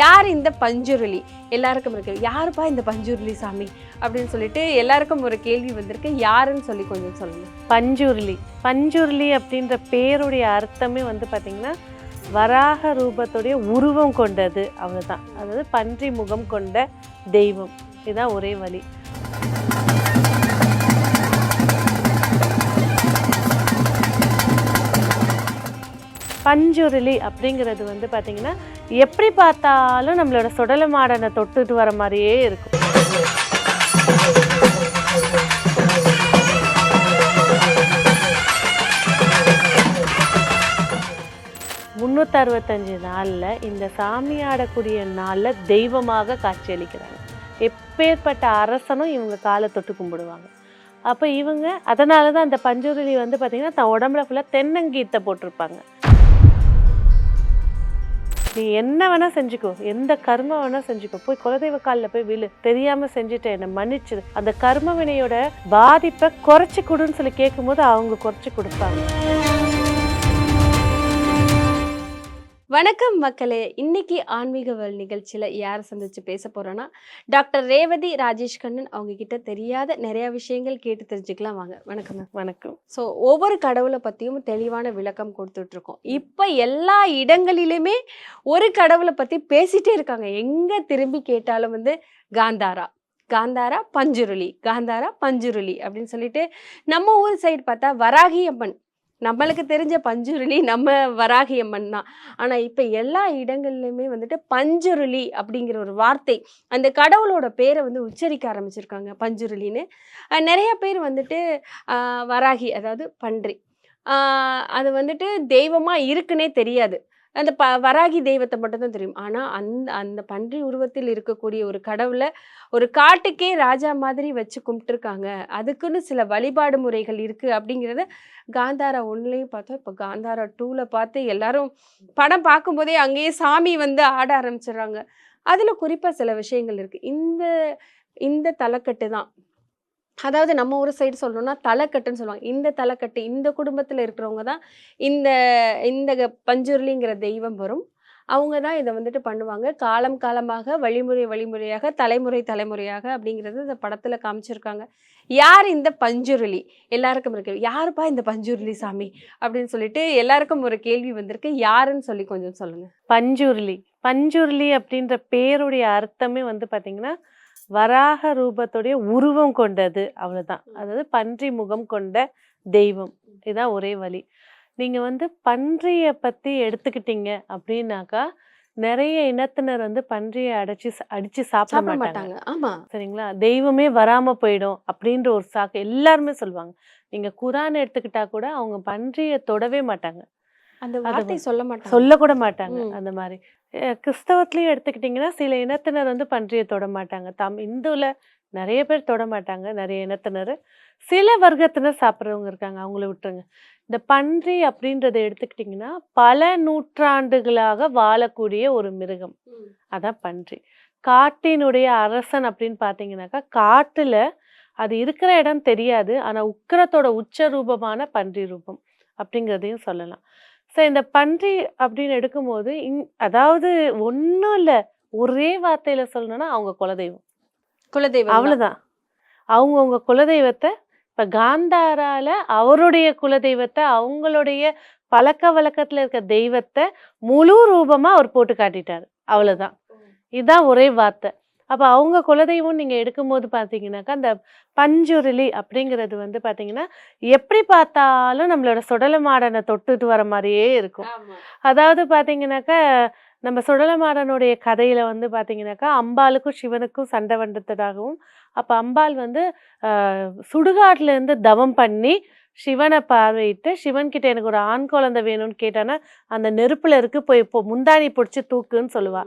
யார் இந்த பஞ்சுருளி? எல்லாருக்கும் இருக்குது யாருப்பா இந்த பஞ்சுருளி சாமி? அப்படின்னு சொல்லிட்டு எல்லாருக்கும் ஒரு கேள்வி வந்திருக்கு. யாருன்னு சொல்லி கொஞ்சம் சொல்லுங்கள் பஞ்சுருளி. பஞ்சுருளி அப்படின்ற பேருடைய அர்த்தமே வந்து பார்த்திங்கன்னா வராக ரூபத்துடைய உருவம் கொண்டது. அவ்வளோதான் அதாவது பன்றி முகம் கொண்ட தெய்வம். இதுதான் ஒரே வழி. பஞ்சுருளி அப்படிங்கிறது வந்து பார்த்திங்கன்னா எப்படி பார்த்தாலும் நம்மளோட சுடல மாடனை தொட்டுட்டு வர மாதிரியே இருக்கும். முந்நூற்றறுபத்தஞ்சு நாளில் இந்த சாமி ஆடக்கூடிய நாளில் தெய்வமாக காட்சியளிக்கிறாங்க. எப்பேற்பட்ட அரசனும் இவங்க காலை தொட்டு கும்பிடுவாங்க. அப்போ இவங்க அதனால தான் அந்த பஞ்சுருளி வந்து பார்த்திங்கன்னா தன் உடம்புல ஃபுல்லாக தென்னங்கீத்தை போட்டிருப்பாங்க. நீ என்ன வேணா செஞ்சுக்கோ எந்த கர்ம வேணா செஞ்சுக்கோ போய் குலதெய்வ காலில் போய் விழு தெரியாம செஞ்சுட்டு என்னை மன்னிச்சிடு அந்த கர்ம வினையோட பாதிப்பை குறைச்சி கொடுன்னு சொல்லி கேட்கும்போது அவங்க குறைச்சி கொடுப்பாங்க. வணக்கம் மக்களே. இன்னைக்கு ஆன்மீக வேல் நிகழ்ச்சியில யாரை சந்திச்சு பேச போறோம்னா டாக்டர் ரேவதி ராஜேஷ் கண்ணன் அவங்க கிட்ட தெரியாத நிறைய விஷயங்கள் கேட்டு தெரிஞ்சுக்கலாம் வாங்க. வணக்கம் வணக்கம். ஸோ ஒவ்வொரு கடவுளை பற்றியும் தெளிவான விளக்கம் கொடுத்துட்டு இருக்கோம். இப்போ எல்லா இடங்களிலுமே ஒரு கடவுளை பற்றி பேசிட்டே இருக்காங்க. எங்கே திரும்பி கேட்டாலும் வந்து காந்தாரா. காந்தாரா பஞ்சுருளி. காந்தாரா பஞ்சுருளி அப்படின்னு சொல்லிட்டு நம்ம ஊர் சைடு பார்த்தா வராகி அம்மன். நம்மளுக்கு தெரிஞ்ச பஞ்சுருளி நம்ம வராகி அம்மன் தான். ஆனால் இப்போ எல்லா இடங்கள்லையுமே வந்துட்டு பஞ்சுருளி அப்படிங்கிற ஒரு வார்த்தை அந்த கடவுளோட பேரை வந்து உச்சரிக்க ஆரம்பிச்சிருக்காங்க பஞ்சுருளின்னு. நிறைய பேர் வந்துட்டு வராகி அதாவது பன்றி. அது வந்துட்டு தெய்வமாக இருக்குன்னே தெரியாது. அந்த ப வராகி தெய்வத்தை மட்டும்தான் தெரியும். ஆனால் அந்த அந்த பன்றி உருவத்தில் இருக்கக்கூடிய ஒரு கடவுளை ஒரு காட்டுக்கே ராஜா மாதிரி வச்சு கும்பிட்டுருக்காங்க. அதுக்குன்னு சில வழிபாடு முறைகள் இருக்குது அப்படிங்கிறத காந்தாரா ஒன்றுலையும் பார்த்தோம். இப்போ காந்தாரா டூவில் பார்த்து எல்லாரும் படம் பார்க்கும்போதே அங்கேயே சாமி வந்து ஆட ஆரம்பிச்சிடுறாங்க. அதில் குறிப்பாக சில விஷயங்கள் இருக்குது இந்த இந்த தலைக்கட்டு தான். அதாவது நம்ம ஒரு சைடு சொல்லணும்னா தலைக்கட்டுன்னு சொல்லுவாங்க. இந்த தலைக்கட்டு இந்த குடும்பத்தில் இருக்கிறவங்க தான் இந்த இந்த க- பஞ்சுருளிங்கிற தெய்வம் வரும். அவங்க தான் இதை வந்துட்டு பண்ணுவாங்க. காலம் காலமாக வழிமுறை வழிமுறையாக தலைமுறை தலைமுறையாக அப்படிங்கிறது இந்த படத்தில் காமிச்சிருக்காங்க. யார் இந்த பஞ்சுருளி? எல்லாருக்கும் இருக்கு. யாருப்பா இந்த பஞ்சுருளி சாமி? அப்படின்னு சொல்லிட்டு எல்லாருக்கும் ஒரு கேள்வி வந்திருக்கு. யாருன்னு சொல்லி கொஞ்சம் சொல்லுங்க. பஞ்சுருளி. பஞ்சுருளி அப்படின்ற பேருடைய அர்த்தமே வந்து பார்த்தீங்கன்னா வராக ரூபத்துடைய உருவம் கொண்டது அவ்வளவுதான். அதாவது பன்றி முகம் கொண்ட தெய்வம். இதுதான் ஒரே வழி. நீங்க வந்து பன்றியை பத்தி எடுத்துக்கிட்டீங்க அப்படின்னாக்கா நிறைய இனத்தினர் வந்து பன்றியை அடைச்சு அடிச்சு சாப்பிட மாட்டாங்க. ஆமா. சரிங்களா? தெய்வமே வராம போயிடும் அப்படின்ற ஒரு சாக்கு எல்லாருமே சொல்லுவாங்க. நீங்க குரான் எடுத்துக்கிட்டா கூட அவங்க பன்றியை தொடவே மாட்டாங்க. அந்த வார்த்தை சொல்ல மாட்டாங்க. சொல்லக்கூட மாட்டாங்க. அந்த மாதிரி. கிறிஸ்தவத்திலயும் எடுத்துக்கிட்டிங்கன்னா சில இனத்தினர் வந்து பன்றியை தொட மாட்டாங்க தம் இந்துவில் நிறைய பேர் தொட மாட்டாங்க நிறைய இனத்தினர். சில வர்க்கத்தினர் சாப்பிட்றவங்க இருக்காங்க அவங்கள விட்டுருங்க. இந்த பன்றி அப்படின்றத எடுத்துக்கிட்டிங்கன்னா பல நூற்றாண்டுகளாக வாழக்கூடிய ஒரு மிருகம். அதான் பன்றி. காட்டினுடைய அரசன் அப்படின்னு பார்த்தீங்கன்னாக்கா காட்டுல அது இருக்கிற இடம் தெரியாது. ஆனா உக்கிரத்தோட உச்ச ரூபமான பன்றி ரூபம் அப்படிங்கிறதையும் சொல்லலாம். ஸோ இந்த பன்றி அப்படின்னு எடுக்கும்போது இங் அதாவது ஒன்றும் இல்லை. ஒரே வார்த்தையில சொல்லணும்னா அவங்க குலதெய்வம். குலதெய்வம் தான். அவ்வளவுதான். அவங்கவுங்க குலதெய்வத்தை இப்ப காந்தாரால அவருடைய குலதெய்வத்தை அவங்களுடைய பழக்க வழக்கத்துல இருக்க தெய்வத்தை முழு ரூபமா அவர் போட்டு காட்டிட்டாரு. அவ்வளவுதான். இதுதான் ஒரே வார்த்தை. அப்ப அவங்க குலதெய்வம் நீங்க எடுக்கும்போது பாத்தீங்கன்னாக்கா அந்த பஞ்சுருளி அப்படிங்கிறது வந்து பாத்தீங்கன்னா எப்படி பார்த்தாலும் நம்மளோட சுடல மாடனை தொட்டுட்டு வர மாதிரியே இருக்கும். அதாவது பாத்தீங்கன்னாக்கா நம்ம சுடலமாடனுடைய கதையில வந்து பாத்தீங்கன்னாக்கா அம்பாளுக்கும் சிவனுக்கும் சண்டை வந்ததாகவும் அப்ப அம்பாள் வந்து ஆஹ், சுடுகாட்டுல இருந்து தவம் பண்ணி சிவனை பார்வையிட்டு சிவன் கிட்ட எனக்கு ஒரு ஆண் குழந்தை வேணும்னு கேட்டானா அந்த நெருப்புல இருக்கு போய் இப்போ முந்தாணி பிடிச்சி தூக்குன்னு சொல்லுவா.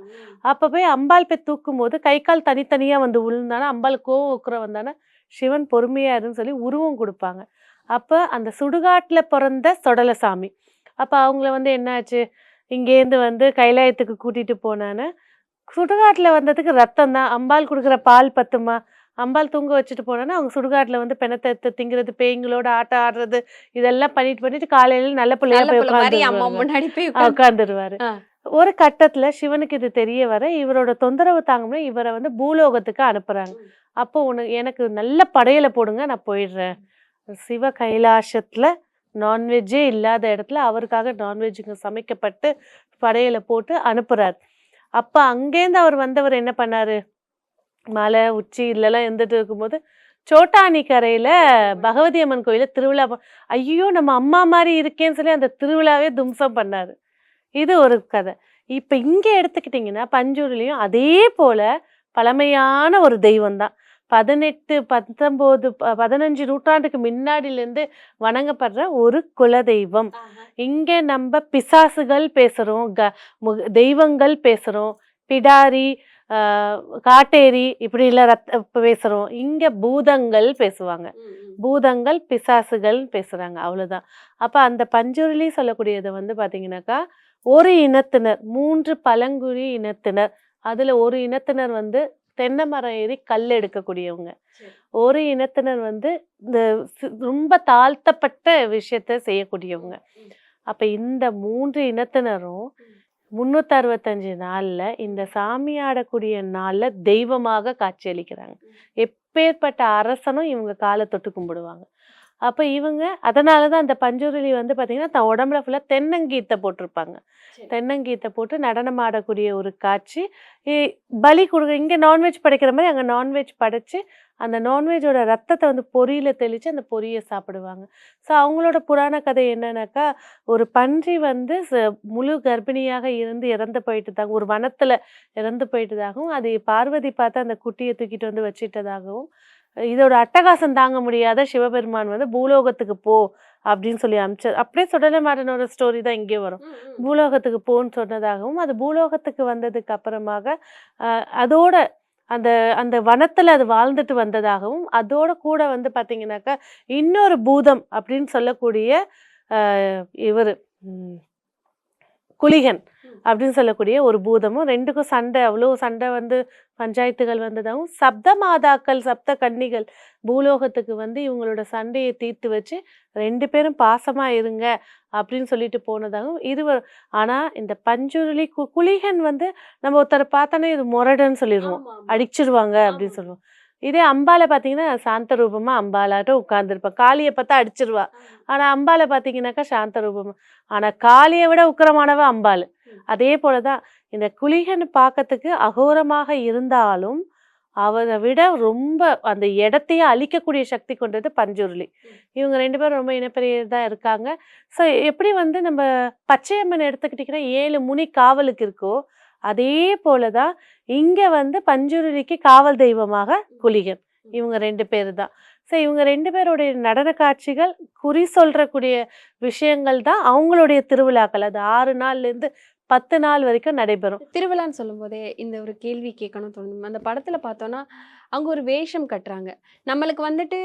அப்ப போய் அம்பாள் போய் தூக்கும் போது கை கால் தனித்தனியா வந்து விழுந்தானா அம்பாள் கோவம் உக்குற வந்தானா சிவன் பொறுமையா இருன்னு சொல்லி உருவம் கொடுப்பாங்க. அப்ப அந்த சுடுகாட்டுல பிறந்த சொடலசாமி. அப்ப அவங்கள வந்து என்னாச்சு இங்கேருந்து வந்து கைலாயத்துக்கு கூட்டிட்டு போனான்னு சுடுகாட்டுல வந்ததுக்கு ரத்தம் தான். அம்பாள் கொடுக்குற பால் பத்துமா? அம்பாள் தூங்க வச்சுட்டு போனோன்னா அவங்க சுடுகாட்டுல வந்து பிணத்தை திங்கிறது பேய்களோட ஆட்டம் ஆடுறது இதெல்லாம் பண்ணிட்டு பண்ணிட்டு காலையில நல்ல பிள்ளையா போய் உட்கார்ந்து- உட்காந்துருவாரு. ஒரு கட்டத்துல சிவனுக்கு இது தெரிய வர இவரோட தொந்தரவு தாங்க இவரை வந்து பூலோகத்துக்கு அனுப்புறாங்க. அப்போ உனக்கு எனக்கு நல்ல படையலை போடுங்க நான் போயிடுறேன். சிவ கைலாசத்துல நான்வெஜ்ஜே இல்லாத இடத்துல அவருக்காக நான்வெஜ்ஜுங்க சமைக்கப்பட்டு படையலை போட்டு அனுப்புறார். அப்ப அங்கேருந்து அவர் வந்தவர் என்ன பண்ணாரு? மலை உச்சி இதுலலாம் இருந்துட்டு இருக்கும்போது சோட்டானி கரையில பகவதி அம்மன் கோயில திருவிழா ஐயோ நம்ம அம்மா மாதிரி இருக்கேன்னு சொல்லி அந்த திருவிழாவே தும்சம் பண்ணாரு. இது ஒரு கதை. இப்ப இங்க எடுத்துக்கிட்டிங்கன்னா பஞ்சூர்லயும் அதே போல பழமையான ஒரு தெய்வம் தான். பதினெட்டு பத்தொம்போது ப- பதினஞ்சு நூற்றாண்டுக்கு முன்னாடில இருந்து வணங்கப்படுற ஒரு குல தெய்வம் இங்க நம்ம பிசாசுகள் பேசுறோம் க மு- தெய்வங்கள் பேசுறோம். பிடாரி காட்டேரி இப்படி இல்ல ரத்த பேசுறோம். இங்க பூதங்கள் பேசுவாங்க. பூதங்கள் பிசாசுகள் பேசுறாங்க. அவ்வளவுதான். அப்ப அந்த பஞ்சுருளி சொல்லக்கூடியது வந்து பாத்தீங்கன்னாக்கா ஒரு இனத்தினர் மூன்று பழங்குடி இனத்தினர். அதுல ஒரு இனத்தினர் வந்து தென்னை மரம் ஏறி கல் எடுக்கக்கூடியவங்க. ஒரு இனத்தினர் வந்து இந்த ரொம்ப தாழ்த்தப்பட்ட விஷயத்த செய்யக்கூடியவங்க. அப்ப இந்த மூன்று இனத்தினரும் முன்னூத்தி அறுபத்தஞ்சு நாள்ல இந்த சாமி ஆடக்கூடிய நாள்ல தெய்வமாக காட்சியளிக்கிறாங்க. எப்பேற்பட்ட அரசனும் இவங்க காலை தொட்டு கும்பிடுவாங்க. அப்ப இவங்க அதனாலதான் அந்த பஞ்சுருளி வந்து பாத்தீங்கன்னா தன் உடம்புல ஃபுல்லா தென்னங்கீத்தை போட்டிருப்பாங்க. தென்னங்கீத்தை போட்டு நடனம் ஆடக்கூடிய ஒரு காட்சி. பலி கொடுக்க இங்க நான்வெஜ் படைக்கிற மாதிரி அங்க நான்வெஜ் படைச்சு அந்த நான்வெஜ்ஜோட ரத்தத்தை வந்து பொரியில தெளிச்சு அந்த பொரியை சாப்பிடுவாங்க. ஸோ அவங்களோட புராண கதை என்னன்னாக்கா ஒரு பன்றி வந்து முழு கர்ப்பிணியாக இருந்து இறந்து போயிட்டதாகவும் ஒரு வனத்துல இறந்து போயிட்டதாகவும் அது பார்வதி பார்த்து அந்த குட்டியை தூக்கிட்டு வந்து வச்சிட்டதாகவும் இதோட அட்டகாசம் தாங்க முடியாத சிவபெருமான் வந்து பூலோகத்துக்கு போ அப்படின்னு சொல்லி அமிச்ச அப்படியே சுடலமாடனோட ஸ்டோரி தான் இங்கே வரும். பூலோகத்துக்கு போன்னு சொன்னதாகவும் அது பூலோகத்துக்கு வந்ததுக்கு அப்புறமாக அதோட அந்த அந்த வனத்துல அது வாழ்ந்துட்டு வந்ததாகவும் அதோட கூட வந்து பாத்தீங்கன்னாக்கா இன்னொரு பூதம் அப்படின்னு சொல்லக்கூடிய இவரு குளிகன். அப்படின்னு சொல்லக்கூடிய ஒரு பூதமும் ரெண்டுக்கும் சண்டை அவ்வளோ சண்டை வந்து பஞ்சாயத்துகள் வந்ததாகவும் சப்த மாதாக்கள் சப்த கன்னிகள் பூலோகத்துக்கு வந்து இவங்களோட சண்டையை தீர்த்து வச்சு ரெண்டு பேரும் பாசமா இருங்க அப்படின்னு சொல்லிட்டு போனதாகவும் இருவர் ஆனா இந்த பஞ்சுருளி கு குளிகன் வந்து நம்ம ஒருத்தரை பார்த்தோன்னே இது முரடுன்னு சொல்லிடுவோம் அடிச்சிருவாங்க அப்படின்னு. சொல்லுவோம். இதே அம்பால பாத்தீங்கன்னா சாந்த ரூபமா அம்பாலாட்டம் உட்கார்ந்துருப்பா. காளியை பார்த்தா அடிச்சிருவா. ஆனா அம்பால பாத்தீங்கன்னாக்கா சாந்த ரூபமா ஆனா காளியை விட உக்கிரமானவ அம்பாள். அதே போலதான் இந்த குளிகன் பார்க்கறதுக்கு அகோரமாக இருந்தாலும் அவரை விட ரொம்ப அந்த இடத்தையே அழிக்கக்கூடிய சக்தி கொண்டது பஞ்சுருளி இவங்க ரெண்டு பேரும் ரொம்ப இனப்பெரியதாக இருக்காங்க. ஸோ எப்படி வந்து நம்ம பச்சையம்மன் எடுத்துக்கிட்டிங்கன்னா ஏழு முனி காவலுக்கு இருக்கோ அதே போலதான் இங்கே வந்து பஞ்சுருளிக்கு காவல் தெய்வமாக குலிகன் இவங்க ரெண்டு பேர் தான் ஸோ இவங்க ரெண்டு பேருடைய நடன காட்சிகள் குறி சொல்கிறக்கூடிய விஷயங்கள் தான் அவங்களுடைய திருவிழாக்கள். அது ஆறு நாள்ல இருந்து பத்து நாள் வரைக்கும் நடைபெறும். திருவிழான்னு சொல்லும்போதே இந்த ஒரு கேள்வி கேட்கணும் தோணும். அந்த படத்துல பார்த்தோன்னா அங்க ஒரு வேஷம் கட்டுறாங்க. நம்மளுக்கு வந்துட்டு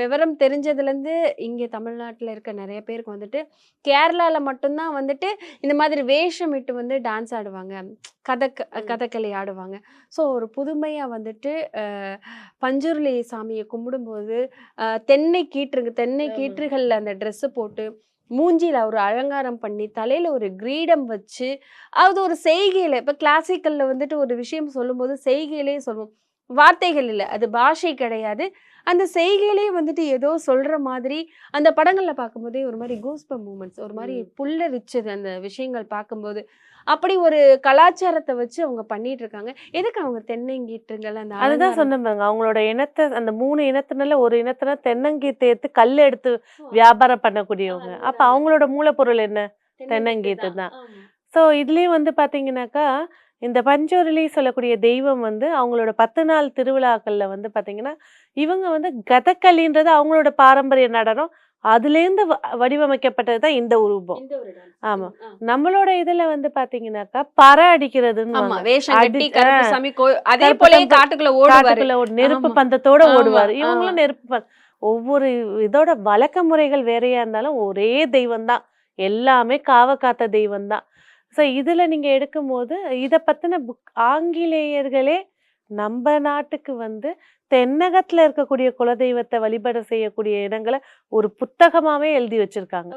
விவரம் தெரிஞ்சதுலேருந்து இங்கே தமிழ்நாட்டில் இருக்க நிறைய பேருக்கு வந்துட்டு கேரளால மட்டும்தான் வந்துட்டு இந்த மாதிரி வேஷம் இட்டு வந்து டான்ஸ் ஆடுவாங்க. கதக் ம். கதகளி ஆடுவாங்க. ஸோ ஒரு புதுமையாக வந்துட்டு பஞ்சுருளி சாமியை கும்பிடும்போது தென்னை கீற்றுங்க தென்னை. கீற்றுகளில் அந்த ட்ரெஸ்ஸு போட்டு மூஞ்சியில் ஒரு அலங்காரம் பண்ணி தலையில் ஒரு கிரீடம் வச்சு அது ஒரு செய்கையில் இப்போ கிளாசிக்கலில் வந்துட்டு ஒரு விஷயம் சொல்லும்போது செய்கையிலே சொல்லுவோம் வார்த்தைகள் இல்லை. அது பாஷை கிடையாது. அந்த செய்கையிலே வந்துட்டு ஏதோ சொல்ற மாதிரி அந்த படங்கள்ல பார்க்கும்போதே ஒரு மாதிரி கூஸ்ப மூமெண்ட்ஸ் ஒரு மாதிரி. புல்லரிச்சது அந்த விஷயங்கள் பார்க்கும்போது. அப்படி ஒரு கலாச்சாரத்தை வச்சு அவங்க பண்ணிட்டு இருக்காங்க. எதுக்கு அவங்க தென்னங்கீற்றுங்கள் அந்த அதுதான் பாருங்க. அவங்களோட இனத்தை அந்த மூணு இனத்தினால ஒரு இனத்தினர் தென்னங்கீத்தை எடுத்து கல் எடுத்து வியாபாரம் பண்ணக்கூடியவங்க. அப்ப அவங்களோட மூலப்பொருள் என்ன? தென்னங்கீத்து தான். ஸோ இதுலயும் வந்து பாத்தீங்கன்னாக்கா இந்த பஞ்சோருளி சொல்லக்கூடிய தெய்வம் வந்து அவங்களோட பத்து நாள் திருவிழாக்கள்ல வந்து பாத்தீங்கன்னா இவங்க வந்து கதகளின்றது அவங்களோட பாரம்பரிய நடனம் அதுலேருந்து வடிவமைக்கப்பட்டது தான் இந்த உருவம். ஆமா. நம்மளோட இதுல வந்து பாத்தீங்கன்னாக்கா பற அடிக்கிறதுன்னு ஆமா வாங்க. வேஷம் அடி- கட்டி கருப்பு ஆ. சாமி கோ அதே காட்டுக்குள்ள ஒரு நெருப்பு. பந்தத்தோட ஓடுவாரு. இவங்களும் நெருப்பு பந்த- ஒவ்வொரு இதோட வழக்க முறைகள் வேறையா இருந்தாலும் ஒரே தெய்வம் தான் எல்லாமே காவ காத்த தெய்வம் தான் ஸோ இதில் நீங்கள் எடுக்கும்போது இதை பற்றின புக் ஆங்கிலேயர்களே நம்ம நாட்டுக்கு வந்து தென்னகத்துல இருக்கக்கூடிய குலதெய்வத்தை வழிபட செய்யக்கூடிய இடங்களை ஒரு புத்தகமாவே எழுதி வச்சிருக்காங்க.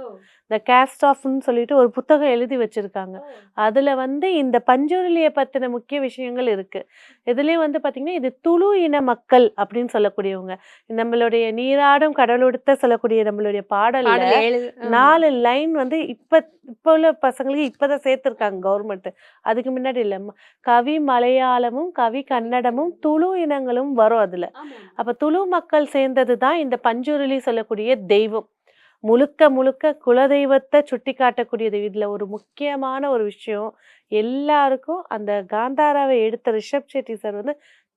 இந்த கேஸ்ட் ஆஃப்னு சொல்லிட்டு ஒரு புத்தகம் எழுதி வச்சிருக்காங்க. அதுல வந்து இந்த பஞ்சுருளியை பத்தின முக்கிய விஷயங்கள் இருக்கு. இதுலயும் வந்து பாத்தீங்கன்னா இது துளு இன மக்கள் அப்படின்னு சொல்லக்கூடியவங்க. நம்மளுடைய நீராடும் கடலொடுத்த சொல்லக்கூடிய நம்மளுடைய பாடல்ல பாடல். நாலு லைன் வந்து இப்ப இப்ப உள்ள பசங்களுக்கு இப்பதான் சேர்த்திருக்காங்க கவர்மெண்ட் அதுக்கு முன்னாடி இல்ல கவி மலையாளமும் கவி கன்னடமும் துளு இனங்களும் வரும் அதுல. ஆமா. அப்ப துளு மக்கள் சேர்ந்தது தான் இந்த பஞ்சுருளி சொல்லக்கூடிய தெய்வம். முழுக்க முழுக்க குலதெய்வத்தை சுட்டி காட்டக்கூடியது இதுல ஒரு முக்கியமான ஒரு விஷயம் எல்லாருக்கும் அந்த காந்தாராவை எடுத்த ரிஷப் செட்டி சார் வந்து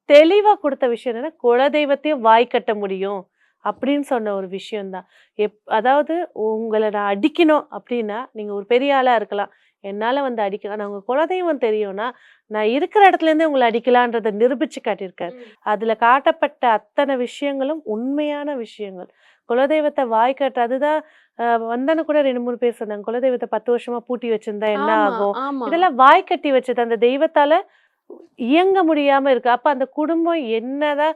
தெளிவா கொடுத்த விஷயம் என்னன்னா குலதெய்வத்தையும் வாய் கட்ட முடியும் அப்படின்னு சொன்ன ஒரு விஷயம்தான். எப் அதாவது உங்களை நான் அடிக்கணும் அப்படின்னா நீங்க ஒரு பெரிய ஆளா இருக்கலாம். என்னால வந்து அடிக்கலாம் ஆனா உங்க குலதெய்வம் தெரியும்னா நான் இருக்கிற இடத்துல இருந்தே உங்களை அடிக்கலான்றதை நிரூபிச்சு காட்டியிருக்காரு. அதுல காட்டப்பட்ட அத்தனை விஷயங்களும் உண்மையான விஷயங்கள். குலதெய்வத்தை வாய் கட்ட அதுதான் வந்தன கூட ரெண்டு மூணு பேர் சொன்னாங்க குலதெய்வத்தை பத்து வருஷமா பூட்டி வச்சிருந்தா என்ன ஆகும். இதெல்லாம் வாய் கட்டி வச்சது அந்த தெய்வத்தால இயங்க முடியாம இருக்கு. அப்ப அந்த குடும்பம் என்னதான்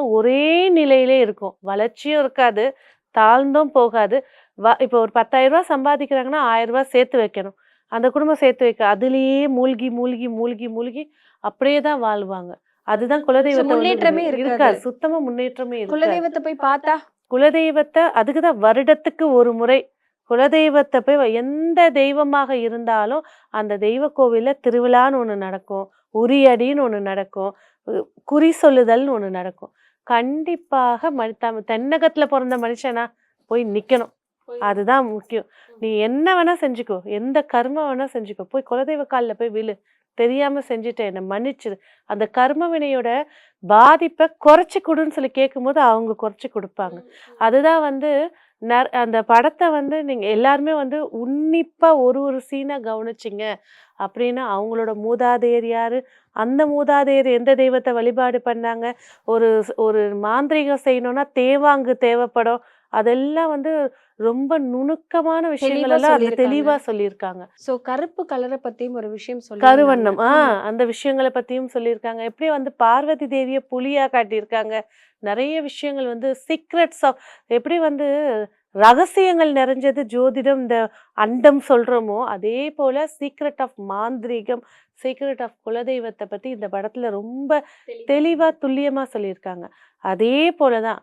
ஒரே நிலையிலே இருக்கும். வளர்ச்சியும் இருக்காது தாழ்ந்தும் போகாது. வ- இப்போ ஒரு பத்தாயிரம் ரூபாய் சம்பாதிக்கிறாங்கன்னா ஆயிரம் ரூபாய் சேர்த்து வைக்கணும். அந்த குடும்பம் சேர்த்து வைக்க அதுலயே மூழ்கி மூழ்கி மூழ்கி மூழ்கி அப்படியே தான் வாழ்வாங்க. அதுதான் குலதெய்வத்தை வந்து முன்னேற்றமே இருக்காது. சுத்தமா முன்னேற்றமே குலதெய்வத்தை போய் பார்த்தா? குலதெய்வத்தை அதுக்குதான் வருடத்துக்கு ஒரு முறை குலதெய்வத்தை போய் எந்த தெய்வமாக இருந்தாலும் அந்த தெய்வ கோவில்ல திருவிழான்னு ஒண்ணு நடக்கும். உரியடின்னு ஒண்ணு நடக்கும். குறி சொல்லுதல்னு ஒண்ணு நடக்கும். கண்டிப்பாக மனி தம்- தென்னகத்துல பிறந்த மனுஷனா போய் நிக்கணும். அதுதான் முக்கியம். நீ என்ன வேணா செஞ்சுக்கோ எந்த கர்மம் வேணா செஞ்சுக்கோ போய் குலதெய்வ காலில் போய் விழு. தெரியாம செஞ்சுட்டேன் என்னை மன்னிச்சிரு. அந்த கர்ம வினையோட பாதிப்பை குறைச்சி கொடுன்னு சொல்லி கேட்கும்போது அவங்க குறைச்சி கொடுப்பாங்க. அதுதான் வந்து நர் அந்த படத்தை வந்து நீங்க எல்லாருமே வந்து உன்னிப்பா ஒரு ஒரு சீனை கவனிச்சிங்க. அப்படின்னா அவங்களோட மூதாதையர் யாரு? அந்த மூதாதையர் எந்த தெய்வத்தை வழிபாடு பண்ணாங்க? ஒரு ஒரு மாந்திரீகம் செய்யணும்னா தேவாங்கு தேவைப்படும். அதெல்லாம் வந்து ரொம்ப நுணுக்கமான விஷயங்கள் எல்லாம் அதுல. தெளிவா சொல்லியிருக்காங்க. சோ கருப்பு கலரை பத்தியும் ஒரு விஷயம் சொல்லி கருவண்ணம். ஆ அந்த விஷயங்களை பத்தியும் சொல்லியிருக்காங்க. எப்படி வந்து பார்வதி தேவிய புலியா காட்டியிருக்காங்க. நிறைய விஷயங்கள் வந்து சீக்ரெட்ஸ் ஆஃப் எப்படி வந்து ரகசியங்கள் நிறைஞ்சது ஜோதிடம் இந்த அண்டம் சொல்றோமோ அதே போல சீக்ரெட் ஆஃப் மாந்திரீகம் சீக்ரெட் ஆஃப் குலதெய்வத்தை பத்தி இந்த படத்துல ரொம்ப தெளிவா துல்லியமா சொல்லியிருக்காங்க. அதே போலதான்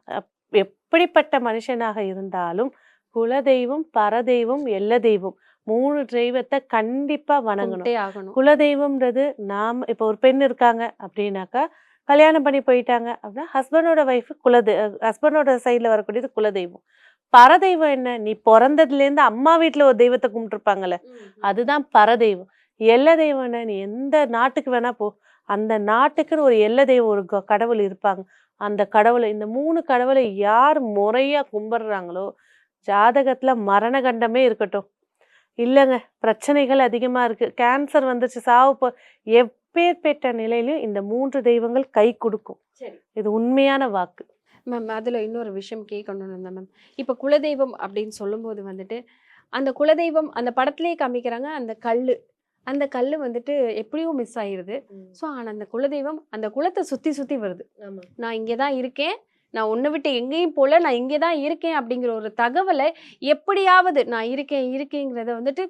எப்படிப்பட்ட மனுஷனாக இருந்தாலும் குலதெய்வம் பரதெய்வம் எல்ல தெய்வம் மூணு தெய்வத்தை கண்டிப்பா வணங்கணும். குலதெய்வம்ன்றது நாம இப்போ ஒரு பெண் இருக்காங்க அப்படின்னாக்கா கல்யாணம் பண்ணி போயிட்டாங்க அப்படின்னா ஹஸ்பண்டோட ஒய்ஃப் குலதெ ஹஸ்பண்டோட சைடில் வரக்கூடியது குலதெய்வம். பரதெய்வம் என்ன? நீ பிறந்ததுலேருந்து அம்மா வீட்டில் ஒரு தெய்வத்தை கும்பிட்டுருப்பாங்கல்ல அதுதான் பரதெய்வம். எல்ல தெய்வம் என்ன? நீ எந்த நாட்டுக்கு வேணா போ. அந்த நாட்டுக்குன்னு ஒரு எல்ல தெய்வம் ஒரு கடவுள் இருப்பாங்க. அந்த கடவுளை இந்த மூணு கடவுளை யார் முறையா கும்பிடுறாங்களோ ஜாதகத்துல மரண கண்டமே இருக்கட்டும். இல்லைங்க பிரச்சனைகள் அதிகமா இருக்கு. கேன்சர் வந்துச்சு சாவு போ எப்பேற்பட்ட நிலையிலும் இந்த மூன்று தெய்வங்கள் கை கொடுக்கும். இது உண்மையான வாக்கு. மேம் அதுல இன்னொரு விஷயம் கேட்கணும்னு இருந்தேன் மேம் இப்போ குலதெய்வம் அப்படின்னு சொல்லும்போது வந்துட்டு அந்த குலதெய்வம் அந்த படத்திலேயே காமிக்கிறாங்க அந்த கல்லு. அந்த கல்லு வந்துட்டு எப்படியோ மிஸ் ஆயிருது. ஸோ ஆனால் அந்த குலதெய்வம் அந்த குலத்தை சுத்தி சுத்தி வருது. நான் இங்கே தான் இருக்கேன். நான் உன்னை விட்டு எங்கேயும் போல நான் இங்கே தான் இருக்கேன் அப்படிங்கிற ஒரு தகவலை எப்படியாவது நான் இருக்கேன் இருக்கேங்கிறத வந்துட்டு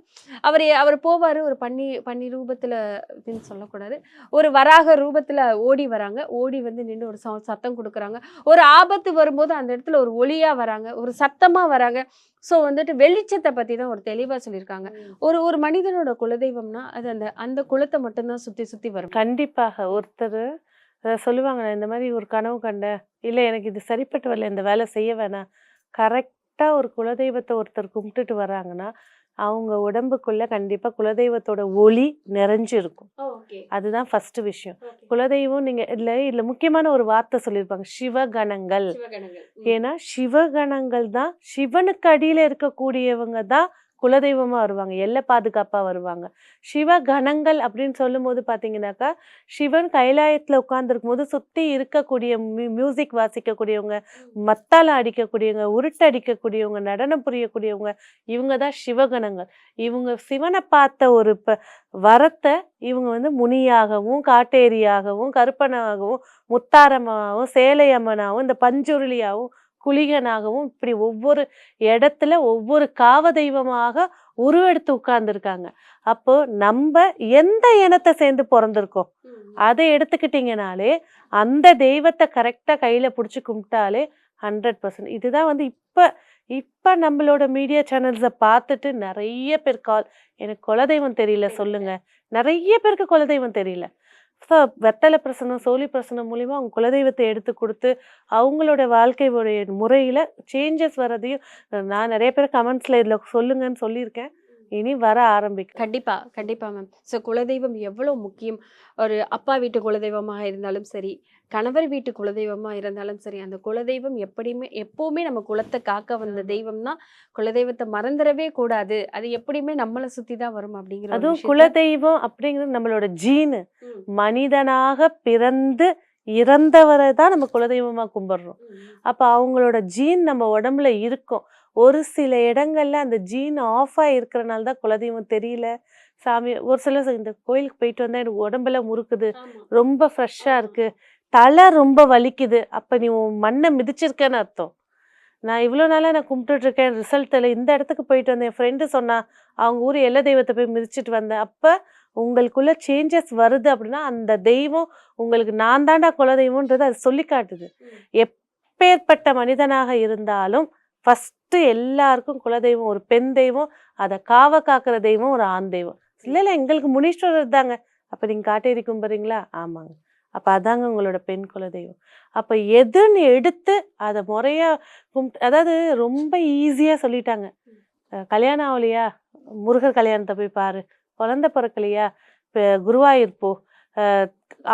அவர் அவர் போவார் ஒரு பன்னி பன்னி ரூபத்தில் அப்படின்னு சொல்லக்கூடாது. ஒரு வராக ரூபத்தில் ஓடி வராங்க. ஓடி வந்து நின்று ஒரு சத்தம் கொடுக்குறாங்க. ஒரு ஆபத்து வரும்போது அந்த இடத்துல ஒரு ஒளியாக வராங்க. ஒரு சத்தமாக வராங்க. ஸோ வந்துட்டு வெளிச்சத்தை பற்றி தான் ஒரு தெளிவாக சொல்லியிருக்காங்க. ஒரு ஒரு மனிதனோட குலதெய்வம்னா அது அந்த அந்த குலத்தை மட்டும்தான் சுற்றி சுற்றி வரும். கண்டிப்பாக. ஒருத்தர் சொல்லுவாங்க இந்த மாதிரி ஒரு கனவு கண்டேன் இல்லை எனக்கு இது சரிப்பட்டு வரல இந்த வேலை செய்ய வேணாம். கரெக்டாக ஒரு குலதெய்வத்தை ஒருத்தர் கும்பிட்டுட்டு வராங்கன்னா அவங்க உடம்புக்குள்ள கண்டிப்பாக குலதெய்வத்தோட ஒளி நிறைஞ்சு இருக்கும் ஓகே. அதுதான் ஃபர்ஸ்ட் விஷயம். குலதெய்வம் நீங்க இதுல இதுல முக்கியமான ஒரு வார்த்தை சொல்லியிருப்பாங்க சிவகணங்கள். ஏன்னா சிவகணங்கள் தான் சிவனுக்கு அடியில இருக்கக்கூடியவங்க தான் குலதெய்வமா வருவாங்க எல்லை பாதுகாப்பா வருவாங்க. சிவ கணங்கள் அப்படின்னு சொல்லும்போது பாத்தீங்கன்னாக்கா சிவன் கைலாயத்துல உட்கார்ந்துருக்கும் போது சுத்தி இருக்கக்கூடிய மியூசிக் வாசிக்கக்கூடியவங்க மத்தாளம் அடிக்கக்கூடியவங்க உருட்டு அடிக்கக்கூடியவங்க நடனம் புரியக்கூடியவங்க இவங்க தான் சிவகணங்கள். இவங்க சிவனை பார்த்த ஒரு ப வரத்தை இவங்க வந்து முனியாகவும் காட்டேரியாகவும் கருப்பனாகவும் முத்தாரமாகவும் சேலையம்மனாகவும் இந்த பஞ்சுருளியாகவும் குளிகனாகவும் இப்படி ஒவ்வொரு இடத்துல ஒவ்வொரு காவ தெய்வமாக உருவெடுத்து உட்கார்ந்துருக்காங்க. அப்போ நம்ம எந்த இனத்தை சேர்ந்து பிறந்திருக்கோம்? அதை எடுத்துக்கிட்டிங்கனாலே அந்த தெய்வத்தை கரெக்டாக கையில் பிடிச்சி கும்பிட்டாலே ஹண்ட்ரட் பர்சன்ட் இதுதான் வந்து இப்போ இப்போ நம்மளோட மீடியா சேனல்ஸை பார்த்துட்டு நிறைய பேர் கால் எனக்கு குலதெய்வம் தெரியல. சொல்லுங்க. நிறைய பேருக்கு குலதெய்வம் தெரியல. ஸோ வெத்தலை பிரசனம் சோழி பிரசனம் மூலிமா அவங்க குலதெய்வத்தை எடுத்து கொடுத்து அவங்களோட வாழ்க்கையுடைய முறையில் சேஞ்சஸ் வர்றதையும் நான் நிறைய பேர் கமெண்ட்ஸில் இதில் சொல்லுங்கன்னு சொல்லியிருக்கேன். இனி வர ஆரம்பிக்கும். கண்டிப்பா கண்டிப்பா மேம் ஸோ குலதெய்வம் எவ்வளவு முக்கியம்? ஒரு அப்பா வீட்டு குலதெய்வமாக இருந்தாலும் சரி கணவர் வீட்டு குலதெய்வமா இருந்தாலும் சரி அந்த குலதெய்வம் எப்படியுமே எப்பவுமே நம்ம குலத்தை காக்க வந்த தெய்வம்னா குலதெய்வத்தை மறந்துடவே கூடாது. அது எப்படியுமே நம்மளை சுத்தி தான் வரும் அப்படிங்கிற ஒரு அதுவும் குலதெய்வம் அப்படிங்கிறது நம்மளோட ஜீனு மனிதனாக பிறந்து இறந்தவரை தான் நம்ம குலதெய்வமா கும்பிடுறோம். அப்ப அவங்களோட ஜீன் நம்ம உடம்புல இருக்கும். ஒரு சில இடங்கள்ல அந்த ஜீன் ஆஃப் ஆகி இருக்கிறனால தான் குலதெய்வம் தெரியல. சாமி ஒரு சில ச- இந்த கோயிலுக்கு போயிட்டு வந்தா எனக்கு உடம்பெல்லாம் முறுக்குது. ரொம்ப ஃப்ரெஷ்ஷா இருக்கு. தலை ரொம்ப வலிக்குது. அப்ப நீ உன் மண்ணை மிதிச்சிருக்கேன்னு அர்த்தம். நான் இவ்வளோ நாளாக நான் கும்பிட்டுட்டு இருக்கேன். ரிசல்ட் இல்லை இந்த இடத்துக்கு போயிட்டு வந்தேன். என் ஃப்ரெண்டு சொன்னா அவங்க ஊர் எல்லை தெய்வத்தை போய் மிதிச்சிட்டு வந்தேன். அப்போ உங்களுக்குள்ள சேஞ்சஸ் வருது அப்படின்னா அந்த தெய்வம் உங்களுக்கு நான் தாண்டா குலதெய்வம்ன்றது அது சொல்லி காட்டுது. எப்பேற்பட்ட மனிதனாக இருந்தாலும் ஃபஸ்ட்டு எல்லாருக்கும் குலதெய்வம் ஒரு பெண் தெய்வம் அதை காவ காக்கிற தெய்வம் ஒரு ஆண் தெய்வம். இல்லை இல்லை எங்களுக்கு முனீஸ்வரர் தாங்க அப்போ நீங்கள் காட்டேரி கும்புறீங்களா? ஆமாங்க. அப்போ அதாங்க உங்களோட பெண் குலதெய்வம். அப்போ எதுன்னு எடுத்து அதை முறையாக கும்பிட்டு அதாவது ரொம்ப ஈஸியாக சொல்லிட்டாங்க. கல்யாணம் ஆகலையா முருகர் கல்யாணத்தை போய் பாரு. குழந்த பிறக்கலையா? இப்போ குருவாயூர் போ.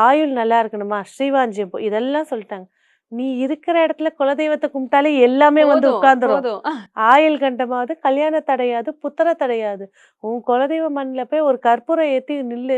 ஆயுள் நல்லா இருக்கணுமா? ஸ்ரீவாஞ்சியம் போ. இதெல்லாம் சொல்லிட்டாங்க. நீ இருக்கிற இடத்துல குலதெய்வத்தை கும்பிட்டாலே எல்லாமே வந்து உட்கார்ந்துரும். ஆயுள் கண்டமாவது கல்யாண தடையாது புத்திர தடையாது. உன் குலதெய்வ மண்ணில் போய் ஒரு கற்பூரம் ஏற்றி நில்லு.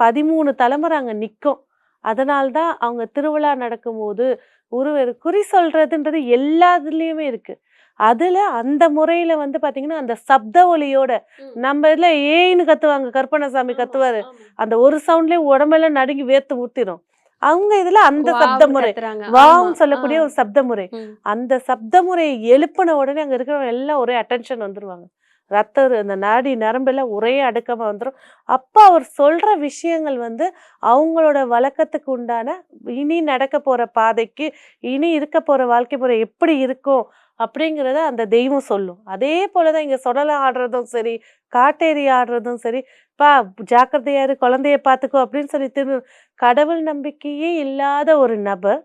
பதிமூணு தலைமுறை அங்கே நிற்கும் அதனால்தான் அவங்க திருவிழா நடக்கும்போது ஒரு குறி சொல்றதுன்றது எல்லாத்துலேயுமே இருக்கு. அதுல அந்த முறையில வந்து பாத்தீங்கன்னா அந்த சப்த ஒலியோட. நம்ம இதுல ஏன்னு கத்துவாங்க கற்பனசாமி ஆமா, கத்துவாரு. அந்த ஒரு சவுண்ட்லயே உடம்பெல்லாம் நடுங்கி வேர்த்து ஊத்திரும். அவங்க இதுல அந்த சப்த முறை. வாவும் சொல்லக்கூடிய. ஒரு சப்த முறை. அந்த சப்த முறையை எழுப்பின உடனே அங்க இருக்கிறவங்க எல்லாம் ஒரே அட்டென்ஷன் வந்துருவாங்க ரத்த அந்த நாடி நரம்பெல்லாம் ஒரே அடக்கமா வந்துரும் அப்ப அவர் சொல்ற விஷயங்கள் வந்து அவங்களோட வழக்கத்துக்கு உண்டான இனி நடக்க போற பாதைக்கு இனி இருக்க போற வாழ்க்கை முறை எப்படி இருக்கும் அப்படிங்கிறத அந்த தெய்வம் சொல்லும் அதே போலதான் இங்க சொடலை ஆடுறதும் சரி காட்டேரி ஆடுறதும் சரி பா ஜாக்கிரதையாரு குழந்தைய பார்த்துக்கோ அப்படின்னு சொல்லி திரு கடவுள் நம்பிக்கையே இல்லாத ஒரு நபர்.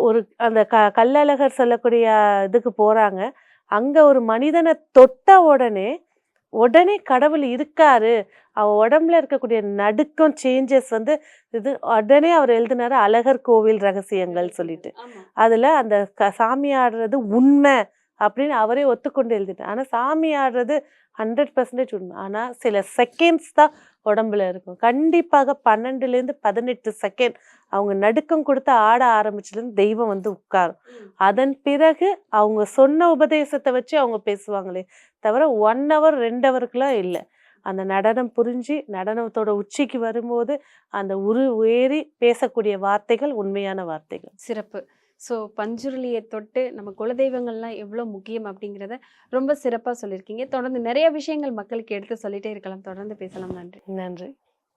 ஒரு அந்த க கல்லழகர் சொல்லக்கூடிய இதுக்கு போறாங்க அங்க ஒரு மனிதனை தொட்ட உடனே உடனே கடவுள் இருக்காரு அவ உடம்புல இருக்கக்கூடிய நடுக்கம் சேஞ்சஸ் வந்து இது உடனே அவர் எழுதினாரு அழகர் கோவில் ரகசியங்கள் சொல்லிட்டு. அதுல அந்த க சாமி ஆடுறது உண்மை அப்படின்னு அவரே ஒத்துக்கொண்டு எழுதிட்டார். ஆனா சாமி ஆடுறது ஹண்ட்ரட் பர்சன்டேஜ் உண்மை. ஆனா சில செகண்ட்ஸ் தான் உடம்புல இருக்கும். கண்டிப்பாக பன்னெண்டுல இருந்து பதினெட்டு செகண்ட் அவங்க நடுக்கம் கொடுத்து ஆட ஆரம்பிச்சதுலேருந்து தெய்வம் வந்து உட்காரும். அதன் பிறகு அவங்க சொன்ன உபதேசத்தை வச்சு அவங்க பேசுவாங்களே தவிர ஒன் ஹவர் ரெண்டு ஹவருக்குலாம் இல்லை. அந்த நடனம் புரிஞ்சு நடனத்தோட உச்சிக்கு வரும்போது அந்த உரு ஏறி பேசக்கூடிய வார்த்தைகள் உண்மையான வார்த்தைகள். சிறப்பு. ஸோ பஞ்சுருளியை தொட்டு நம்ம குலதெய்வங்கள்லாம் எவ்வளோ முக்கியம் அப்படிங்கிறத ரொம்ப சிறப்பாக சொல்லியிருக்கீங்க. தொடர்ந்து நிறைய விஷயங்கள் மக்களுக்கு எடுத்து சொல்லிகிட்டே இருக்கலாம். தொடர்ந்து பேசலாம். நன்றி. நன்றி.